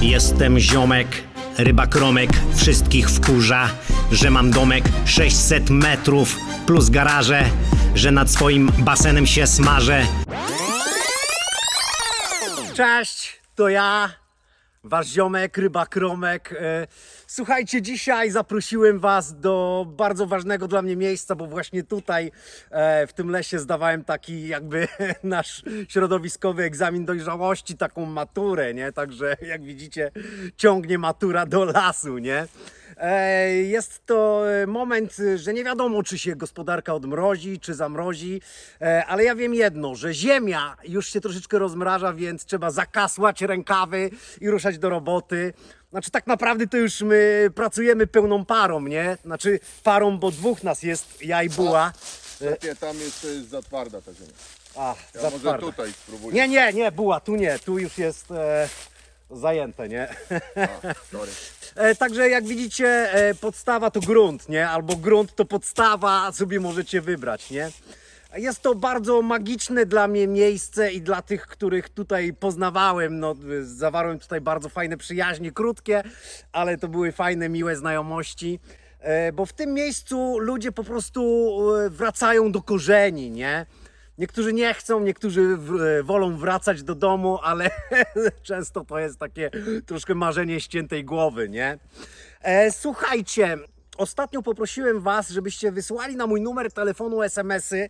Jestem ziomek, ryba kromek, wszystkich wkurza, że mam domek 600 metrów plus garaże, że nad swoim basenem się smażę. Cześć, to ja, wasz ziomek, ryba kromek. E, Słuchajcie, dzisiaj zaprosiłem was do bardzo ważnego dla mnie miejsca, bo właśnie tutaj e, w tym lesie zdawałem taki jakby nasz środowiskowy egzamin dojrzałości, taką maturę, nie? Także jak widzicie, ciągnie matura do lasu, nie? E, Jest to e, moment, e, że nie wiadomo, czy się gospodarka odmrozi, czy zamrozi, e, ale ja wiem jedno, że ziemia już się troszeczkę rozmraża, więc trzeba zakasłać rękawy i ruszać do roboty. Znaczy, tak naprawdę to już my pracujemy pełną parą, nie? Znaczy, parą, bo dwóch nas jest, ja i Buła. Lepiej tam jeszcze jest za twarda ta ziemia. A, Ja za może twarda. tutaj spróbuję. Nie, nie, nie, Buła, tu nie, tu już jest e, zajęte, nie? A, sorry. E, Także jak widzicie, e, podstawa to grunt, nie? Albo grunt to podstawa, sobie możecie wybrać, nie? Jest to bardzo magiczne dla mnie miejsce i dla tych, których tutaj poznawałem. No, zawarłem tutaj bardzo fajne przyjaźnie, krótkie, ale to były fajne, miłe znajomości. E, Bo w tym miejscu ludzie po prostu e, wracają do korzeni, nie? Niektórzy nie chcą, niektórzy e, wolą wracać do domu, ale często to jest takie troszkę marzenie ściętej głowy, nie? E, słuchajcie, ostatnio poprosiłem Was, żebyście wysłali na mój numer telefonu SMS-y.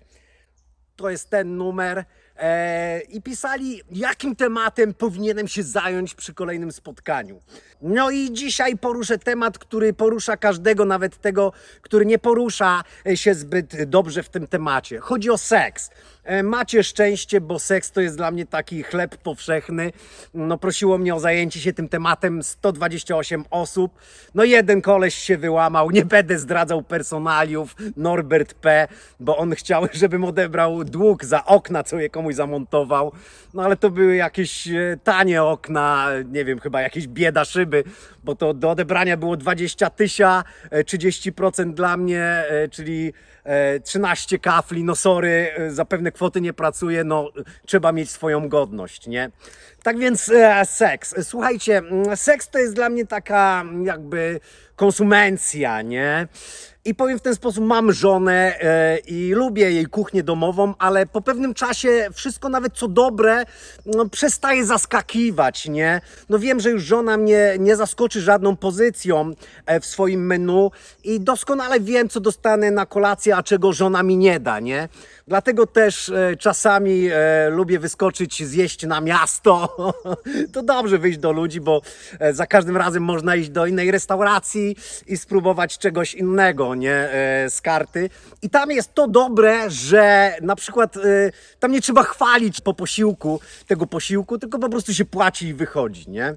To jest ten numer. E, I pisali, jakim tematem powinienem się zająć przy kolejnym spotkaniu. No i dzisiaj poruszę temat, który porusza każdego, nawet tego, który nie porusza się zbyt dobrze w tym temacie. Chodzi o seks. E, Macie szczęście, bo seks to jest dla mnie taki chleb powszechny. No prosiło mnie o zajęcie się tym tematem 128 osób. No jeden koleś się wyłamał, nie będę zdradzał personaliów, Norbert P., bo on chciał, żebym odebrał dług za okna, co je komuś zamontował. No ale to były jakieś e, tanie okna, nie wiem, chyba jakieś bieda szyby, bo to do odebrania było 20 tysia, e, 30% dla mnie, e, czyli e, 13 kafli, no sorry, e, za pewne kwoty nie pracuję, no trzeba mieć swoją godność, nie? Tak więc e, seks. Słuchajcie, mm, seks to jest dla mnie taka jakby konsumencja, nie? I powiem w ten sposób, mam żonę e, i lubię jej kuchnię domową, ale po pewnym czasie wszystko nawet co dobre no, przestaje zaskakiwać, nie? No wiem, że już żona mnie nie zaskoczy żadną pozycją e, w swoim menu i doskonale wiem, co dostanę na kolację, a czego żona mi nie da, nie? Dlatego też e, czasami e, lubię wyskoczyć, zjeść na miasto. to dobrze wyjść do ludzi, bo e, za każdym razem można iść do innej restauracji i spróbować czegoś innego, nie? E, z karty. I tam jest to dobre, że na przykład e, tam nie trzeba chwalić po posiłku tego posiłku, tylko po prostu się płaci i wychodzi, nie?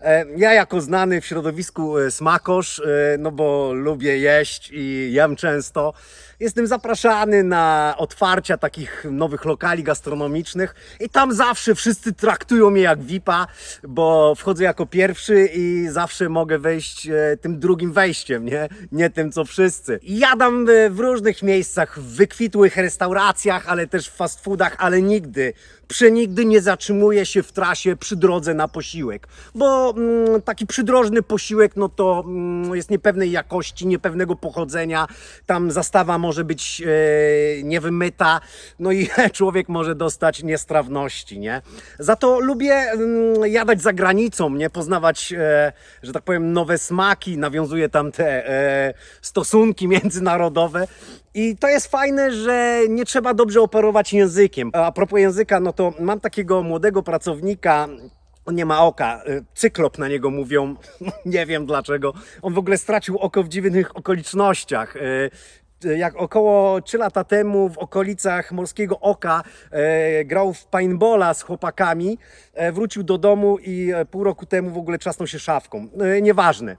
E, Ja jako znany w środowisku smakosz, no bo lubię jeść i jem często, jestem zapraszany na otwarcia takich nowych lokali gastronomicznych i tam zawsze wszyscy traktują mnie jak VIPa, bo wchodzę jako pierwszy i zawsze mogę wejść tym drugim wejściem, nie? Nie tym co wszyscy. Jadam e, w różnych miejscach, w wykwitłych restauracjach, ale też w fast foodach, ale nigdy, przenigdy nie zatrzymuję się w trasie przy drodze na posiłek, bo mm, taki przydrożny posiłek, no to mm, jest niepewnej jakości, niepewnego pochodzenia, tam zastawa może być e, niewymyta, no i człowiek może dostać niestrawności, nie? Za to lubię mm, jadać za granicą, nie? Poznawać, e, że tak powiem, nowe smaki, nawiązuję tam te e, stosunki międzynarodowe i to jest fajne, że nie trzeba dobrze operować językiem. A propos języka, no to mam takiego młodego pracownika, on nie ma oka, y, cyklop na niego mówią, nie wiem dlaczego. On w ogóle stracił oko w dziwnych okolicznościach. Y, Jak około 3 lata temu w okolicach Morskiego Oka e, grał w paintballa z chłopakami, e, wrócił do domu i pół roku temu w ogóle trzasnął się szafką. E, nieważne.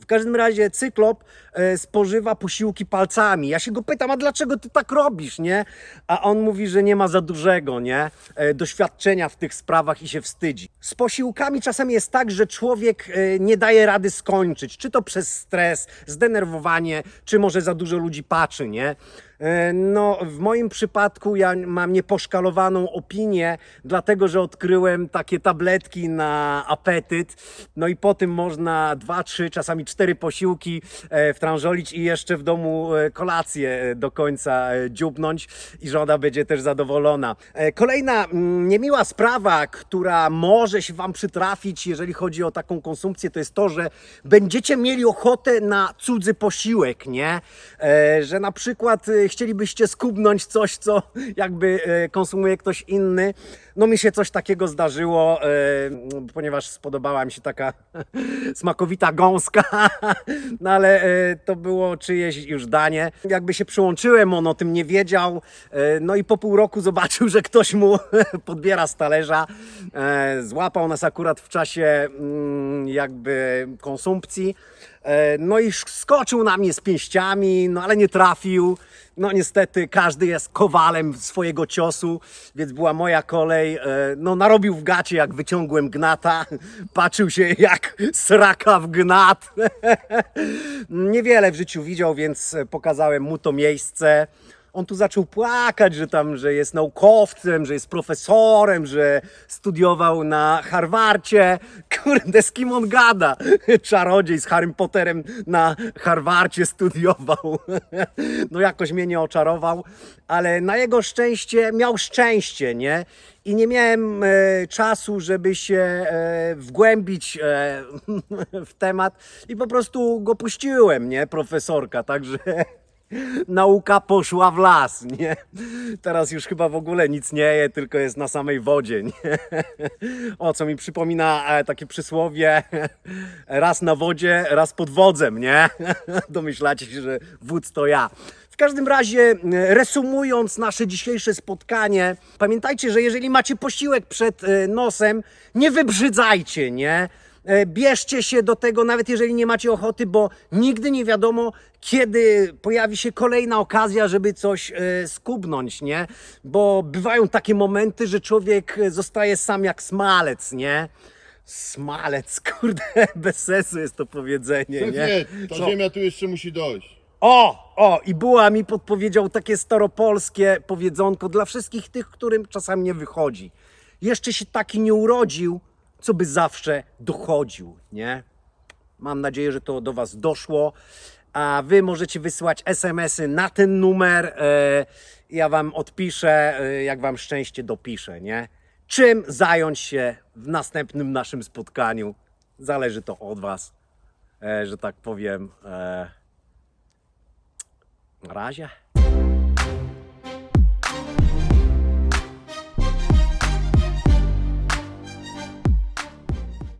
W każdym razie cyklop e, spożywa posiłki palcami. Ja się go pytam, a dlaczego ty tak robisz, nie? A on mówi, że nie ma za dużego, nie? E, doświadczenia w tych sprawach i się wstydzi. Z posiłkami czasem jest tak, że człowiek e, nie daje rady skończyć. Czy to przez stres, zdenerwowanie, czy może za dużo ludzi patrzy, nie? E, No, w moim przypadku ja mam nieposzkalowaną opinię, dlatego że odkryłem takie tabletki na apetyt. No i po tym można dwa, trzy, czasami cztery posiłki e, wtrążolić i jeszcze w domu e, kolację do końca dziubnąć i żona będzie też zadowolona. Kolejna mm, niemiła sprawa, która może się Wam przytrafić, jeżeli chodzi o taką konsumpcję, to jest to, że będziecie mieli ochotę na cudzy posiłek, nie? Że na przykład chcielibyście skubnąć coś, co jakby e, konsumuje ktoś inny. No mi się coś takiego zdarzyło, e, ponieważ spodobała mi się taka smakowita gąska, no ale e, to było czyjeś już danie. Jakby się przyłączyłem, on o tym nie wiedział, no i po pół roku zobaczył, że ktoś mu podbiera z talerza. Złapał nas akurat w czasie mm, jakby konsumpcji. E, No i skoczył na mnie z pięściami, no ale nie trafił. No niestety każdy jest kowalem swojego ciosu, więc była moja kolej. E, No narobił w gacie jak wyciągłem gnata. Patrzył się jak sraka w gnat. Niewiele w życiu widział, więc pokazałem mu to miejsce. On tu zaczął płakać, że tam, że jest naukowcem, że jest profesorem, że studiował na Harvardzie. Kurde, z kim on gada? Czarodziej z Harrym Potterem na Harvardzie studiował. No jakoś mnie nie oczarował, ale na jego szczęście miał szczęście, nie? I nie miałem e, czasu, żeby się e, wgłębić e, w temat i po prostu go puściłem, nie? Profesorka, także nauka poszła w las, nie? Teraz już chyba w ogóle nic nie je, tylko jest na samej wodzie, nie? O, co mi przypomina e, takie przysłowie raz na wodzie, raz pod wodzem, nie? Domyślacie się, że wódz to ja. W każdym razie, e, resumując nasze dzisiejsze spotkanie, pamiętajcie, że jeżeli macie posiłek przed e, nosem, nie wybrzydzajcie, nie? E, Bierzcie się do tego, nawet jeżeli nie macie ochoty, bo nigdy nie wiadomo, kiedy pojawi się kolejna okazja, żeby coś e, skubnąć, nie? Bo bywają takie momenty, że człowiek e, zostaje sam jak smalec, nie? Smalec, kurde, bez sensu jest to powiedzenie, nie? Nie, ta Co? ziemia tu jeszcze musi dojść. O, o, i była mi podpowiedział takie staropolskie powiedzonko dla wszystkich tych, którym czasami nie wychodzi. Jeszcze się taki nie urodził, co by zawsze dochodził, nie? Mam nadzieję, że to do Was doszło. A Wy możecie wysyłać SMS-y na ten numer. E, ja Wam odpiszę, e, jak Wam szczęście dopiszę, nie? Czym zająć się w następnym naszym spotkaniu? Zależy to od Was, e, że tak powiem. Na razie.